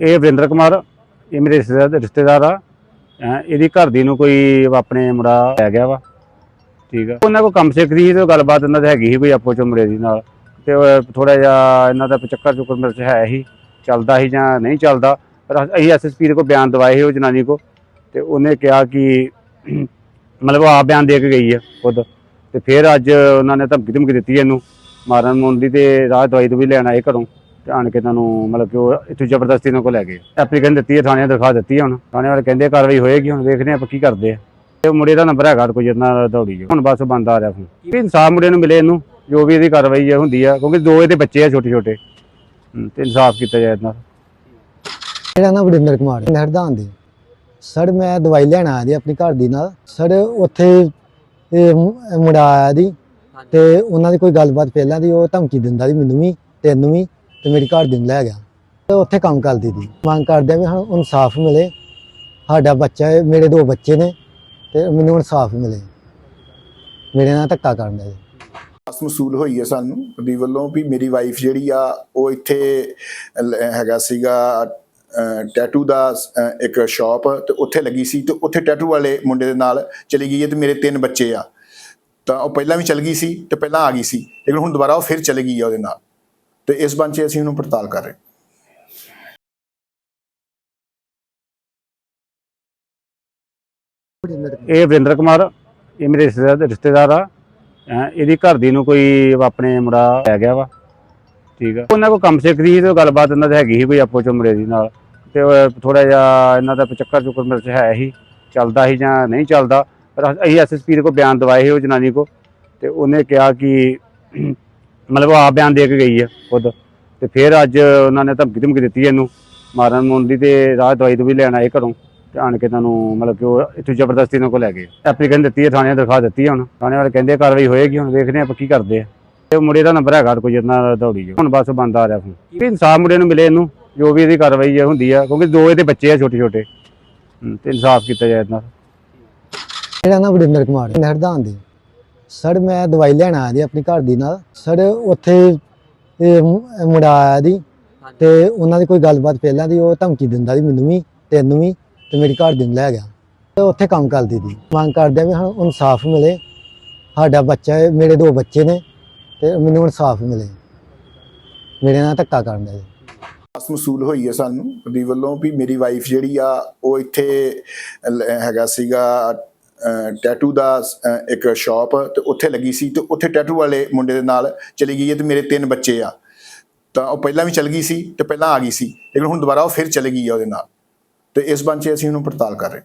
ਇਹ ਵਰਿੰਦਰ ਕੁਮਾਰ, ਇਹ ਮੇਰੇ ਰਿਸ਼ਤੇਦਾਰ ਰਿਸ਼ਤੇਦਾਰ ਆ। ਅਹ ਇਹਦੀ ਘਰ ਦੀ ਨੂੰ ਕੋਈ ਆਪਣੇ ਮੁੰਡਾ ਲੈ ਗਿਆ ਵਾ। ਠੀਕ ਆ। ਉਹਨਾਂ ਕੋਲ ਕੰਮ ਸਿੱਖਦੀ ਸੀ ਤੇ ਉਹ ਗੱਲਬਾਤ ਇਹਨਾਂ ਦੀ ਹੈਗੀ ਸੀ ਕੋਈ ਆਪੋ ਚ ਮੁੰਡੇ ਦੀ ਨਾਲ। ਤੇ ਥੋੜਾ ਜਿਹਾ ਇਹਨਾਂ ਦਾ ਚੱਕਰ ਚੁੱਕਰ ਮੇਰੇ ਚ ਹੈ ਹੀ। ਚੱਲਦਾ ਸੀ ਜਾਂ ਨਹੀਂ ਚੱਲਦਾ। ਪਰ ਅਸੀਂ ਐਸਐਸਪੀ ਦੇ ਕੋਲ ਬਿਆਨ ਦਵਾਏ ਸੀ ਉਹ ਜਨਾਨੀ ਕੋ ਤੇ ਉਹਨੇ ਕਿਹਾ ਕਿ ਮਤਲਬ ਉਹ ਆਪ ਬਿਆਨ ਦੇ ਕੇ ਗਈ ਆ ਖੁਦ। ਤੇ ਫਿਰ ਅੱਜ ਉਹਨਾਂ ਨੇ ਧਮਕੀ ਧਮਕੀ ਦਿੱਤੀ ਇਹਨੂੰ। ਮਾਰਨ ਮੁਰਨ ਦੀ ਤੇ ਰਾਹ ਦਵਾਈ ਤੋਂ ਵੀ ਲੈਣ ਆਏ ਘਰੋਂ। ਤੇ ਆਣ ਕੇ ਤੁਹਾਨੂੰ ਮਤਲਬ ਕਿ ਉਹ ਇੱਥੋਂ ਜ਼ਬਰਦਸਤੀ ਨਾਲ ਕੋ ਲੈ ਗਏ। ਐਪਲੀਕੇਸ਼ਨ ਦਿੱਤੀ ਹੈ, ਥਾਣੇ ਦਰਖਾਸਤ ਦਿੱਤੀ ਹੁਣ। ਥਾਣੇ ਵਾਲੇ ਕਹਿੰਦੇ ਕਾਰਵਾਈ ਹੋਏਗੀ, ਹੁਣ ਵੇਖਦੇ ਆਪਾਂ ਕੀ ਕਰਦੇ ਆ। ਤੇ ਮੁੰਡੇ ਦਾ ਨੰਬਰ ਹੈਗਾ ਕੋਈ ਜਿੰਨਾ ਦੌੜੀ ਜੋ ਹੁਣ ਬਸ ਬੰਦ ਆ ਰਿਹਾ ਫੋਨ ਕੀ ਇਨਸਾਫ ਮੁੰਡੇ ਨੂੰ ਮਿਲੇ ਇਹਨੂੰ, ਜੋ ਵੀ ਇਹਦੀ ਕਾਰਵਾਈ ਹੈ, ਹੁੰਦੀ ਆ, ਕਿਉਂਕਿ ਦੋ ਇਹਦੇ ਬੱਚੇ ਆ ਛੋਟੇ ਛੋਟੇ ਤੇ ਇਨਸਾਫ ਕੀਤਾ ਜਾਏ ਇਹਨਾਂ ਮੇਰਾ ਨਾਮ ਵਰਿੰਦਰ ਕੁਮਾਰ ਨਹਿਰਦਾਨ ਦੇ। ਸਰ, ਮੈਂ ਦਵਾਈ ਲੈਣ ਆਇਆ ਜੀ ਆਪਣੀ ਘਰ ਦੀ ਨਾਲ। ਸਰ, ਉੱਥੇ ਇਹ ਮੁੰਡਾ ਆਇਆ ਦੀ ਤੇ ਉਹਨਾਂ ਦੀ ਕੋਈ ਗੱਲਬਾਤ ਪਹਿਲਾਂ ਦੀ, ਉਹ ਧਮਕੀ ਦਿੰਦਾ ਸੀ ਮੈਨੂੰ ਵੀ, ਤੈਨੂੰ ਵੀ। ਤੇ ਮੇਰੀ ਘਰ ਦੀ ਨੂੰ ਲੈ ਗਿਆ। ਤੇ ਉੱਥੇ ਕੰਮ ਕਰਦੀ ਸੀ। ਮੰਗ ਕਰਦੇ ਵੀ ਸਾਨੂੰ ਇਨਸਾਫ ਮਿਲੇ। ਸਾਡਾ ਬੱਚਾ ਹੈ, ਮੇਰੇ ਦੋ ਬੱਚੇ ਨੇ ਤੇ ਮੈਨੂੰ ਇਨਸਾਫ ਮਿਲੇ। ਮੇਰੇ ਨਾਲ ਧੱਕਾ ਕਰਨ ਦਾ। ਆਸ ਮਸੂਲ ਹੋਈ ਹੈ ਸਾਨੂੰ ਉਹਦੀ ਵੱਲੋਂ ਵੀ ਮੇਰੀ ਵਾਈਫ ਜਿਹੜੀ ਆ, ਉਹ ਇੱਥੇ ਹੈਗਾ ਸੀਗਾ ਟੈਟੂ ਦਾ ਇੱਕ ਸ਼ਾਪ ਤੇ ਉੱਥੇ ਲੱਗੀ ਸੀ ਤੇ ਉੱਥੇ ਟੈਟੂ ਵਾਲੇ ਮੁੰਡੇ ਦੇ ਨਾਲ ਚਲੀ ਗਈ ਹੈ ਤੇ ਮੇਰੇ ਤਿੰਨ ਬੱਚੇ ਆ। ਤਾਂ ਉਹ ਪਹਿਲਾਂ ਵੀ ਚਲ ਗਈ ਸੀ ਤੇ ਪਹਿਲਾਂ ਆ ਗਈ ਸੀ। ਲੇਕਿਨ ਹੁਣ ਦੁਬਾਰਾ ਉਹ ਫਿਰ ਚਲੀ ਗਈ ਆ ਉਹਦੇ ਨਾਲ। ਤੇ ਇਸ ਬੰਚ ਅਸੀਂ ਉਹਨੂੰ ਪੜਤਾਲ ਕਰ ਰਹੇ ਹਾਂ। ਇਹ ਵਰਿੰਦਰ ਕੁਮਾਰ, ਇਹ ਮੇਰੇ ਰਿਸ਼ਤੇਦਾਰ ਰਿਸ਼ਤੇਦਾਰ ਆ। ਅਹ ਇਹਦੀ ਘਰ ਦੀ ਨੂੰ ਕੋਈ ਆਪਣੇ ਮੁੰਡਾ ਲੈ ਗਿਆ ਵਾ। ਠੀਕ ਆ। ਉਹਨਾਂ ਕੋ ਕੰਮ ਸਿੱਖਦੀ ਸੀ ਤੇ ਉਹ ਗੱਲਬਾਤ ਇਹਨਾਂ ਦੀ ਹੈਗੀ ਸੀ ਕੋਈ ਆਪੋ ਚ ਮੁੰਡੇ ਦੀ ਨਾਲ। ਤੇ ਥੋੜਾ ਜਿਹਾ ਇਹਨਾਂ ਦਾ ਚੱਕਰ ਚੁੱਕਰ ਮੇਰੇ ਚ ਹੈ ਹੀ। ਚੱਲਦਾ ਸੀ ਜਾਂ ਨਹੀਂ ਚੱਲਦਾ। ਪਰ ਅਸੀਂ ਐਸਐਸਪੀ ਦੇ ਕੋਲ ਬਿਆਨ ਦਵਾਏ ਸੀ ਉਹ ਜਨਾਨੀ ਕੋ ਤੇ ਉਹਨੇ ਕਿਹਾ ਕਿ ਮਤਲਬ ਆਪ ਬਿਆਨ ਦੇ ਕੇ ਗਈ ਆ ਖੁਦ। ਤੇ ਫਿਰ ਅੱਜ ਉਹਨਾਂ ਨੇ ਧਮਕੀ ਧਮਕੀ ਦਿੱਤੀ ਇਹਨੂੰ, ਮਾਰਨ ਮੁਰਨ ਦੀ ਤੇ ਰਾਹ ਦਵਾਈ ਤੋਂ ਵੀ ਲੈਣ ਆਏ ਘਰੋਂ ਤੇ ਆਣ ਕੇ ਤੁਹਾਨੂੰ ਮਤਲਬ ਕਿ ਉਹ ਇੱਥੋਂ ਜ਼ਬਰਦਸਤੀ ਨਾਲ ਕੋ ਲੈ ਗਏ। ਐਪਲੀਕੇਸ਼ਨ ਦਿੱਤੀ ਹੈ ਥਾਣੇ ਦਰਖਾਸਤ ਦਿੱਤੀ ਹੁਣ। ਥਾਣੇ ਵਾਲੇ ਕਹਿੰਦੇ ਕਾਰਵਾਈ ਹੋਏਗੀ, ਹੁਣ ਵੇਖਦੇ ਆਪਾਂ ਕੀ ਕਰਦੇ ਆ। ਤੇ ਉਹ ਮੁੰਡੇ ਦਾ ਨੰਬਰ ਹੈਗਾ ਕੋਈ ਜਿੰਨਾ ਦੌੜੀ ਜੋ ਹੁਣ ਬਸ ਬੰਦ ਆ ਰਿਹਾ ਫੋਨ। ਕੀ ਇਨਸਾਫ ਮੁੰਡੇ ਨੂੰ ਮਿਲੇ ਇਹਨੂੰ, ਜੋ ਵੀ ਇਹਦੀ ਕਾਰਵਾਈ ਹੈ ਹੁੰਦੀ ਆ, ਕਿਉਂਕਿ ਦੋ ਇਹਦੇ ਬੱਚੇ ਆ ਛੋਟੇ ਛੋਟੇ। ਤੇ ਇਨਸਾਫ ਕੀਤਾ ਜਾਏ ਇਹਨਾਂ ਮੇਰਾ ਨਾਮ ਵਰਿੰਦਰ ਕੁਮਾਰ ਹੈ ਨਹਿਰਦਾਨ ਦੇ। ਸਰ ਮੈਂ ਦਵਾਈ ਲੈਣ ਆਇਆ ਜੀ ਆਪਣੀ ਘਰ ਦੀ ਨਾਲ। ਸਰ ਉੱਥੇ ਇਹ ਮੁ- ਮੁੰਡਾ ਆਇਆ ਦੀ ਤੇ ਉਹਨਾਂ ਦੀ ਕੋਈ ਗੱਲਬਾਤ ਪਹਿਲਾਂ ਦੀ ਉਹ ਧਮਕੀ ਦਿੰਦਾ ਸੀ ਮੈਨੂੰ ਵੀ ਤੈਨੂੰ ਵੀ ਤੇ ਮੇਰੀ ਘਰ ਦੀ ਨੂੰ ਲੈ ਗਿਆ। ਤੇ ਉੱਥੇ ਕੰਮ ਕਰਦੀ ਸੀ। ਮੰਗ ਕਰਦੇ ਆ ਵੀ ਸਾਨੂੰ ਇਨਸਾਫ ਮਿਲੇ। ਸਾਡਾ ਬੱਚਾ ਹੈ ਮੇਰੇ ਦੋ ਬੱਚੇ ਨੇ ਤੇ ਮੈਨੂੰ ਇਨਸਾਫ ਮਿਲੇ। ਮੇਰੇ ਨਾਲ ਧੱਕਾ ਕਰਨ ਦਾ। ਆਸ ਮਸੂਲ ਹੋਈ ਹੈ ਸਾਨੂੰ ਉਹਦੀ ਵੱਲੋਂ ਵੀ ਮੇਰੀ ਵਾਈਫ ਜਿਹੜੀ ਆ ਉਹ ਇੱਥੇ ਲ- ਹੈਗਾ ਸੀਗਾ ਟੈਟੂ ਦਾ ਇੱਕ ਸ਼ਾਪ ਤੇ ਉੱਥੇ ਲੱਗੀ ਸੀ ਤੇ ਉੱਥੇ ਟੈਟੂ ਵਾਲੇ ਮੁੰਡੇ ਦੇ ਨਾਲ ਚਲੀ ਗਈ ਹੈ ਤੇ ਮੇਰੇ ਤਿੰਨ ਬੱਚੇ ਆ। ਤਾਂ ਉਹ ਪਹਿਲਾਂ ਵੀ ਚਲ ਗਈ ਸੀ ਤੇ ਪਹਿਲਾਂ ਆ ਗਈ ਸੀ, ਲੇਕਿਨ ਹੁਣ ਦੁਬਾਰਾ ਉਹ ਫਿਰ ਚਲੀ ਗਈ ਆ ਉਹਦੇ ਨਾਲ। ਤੇ ਇਸ ਬੰਚ ਅਸੀਂ ਉਹਨੂੰ ਪੜਤਾਲ ਕਰ ਰਹੇ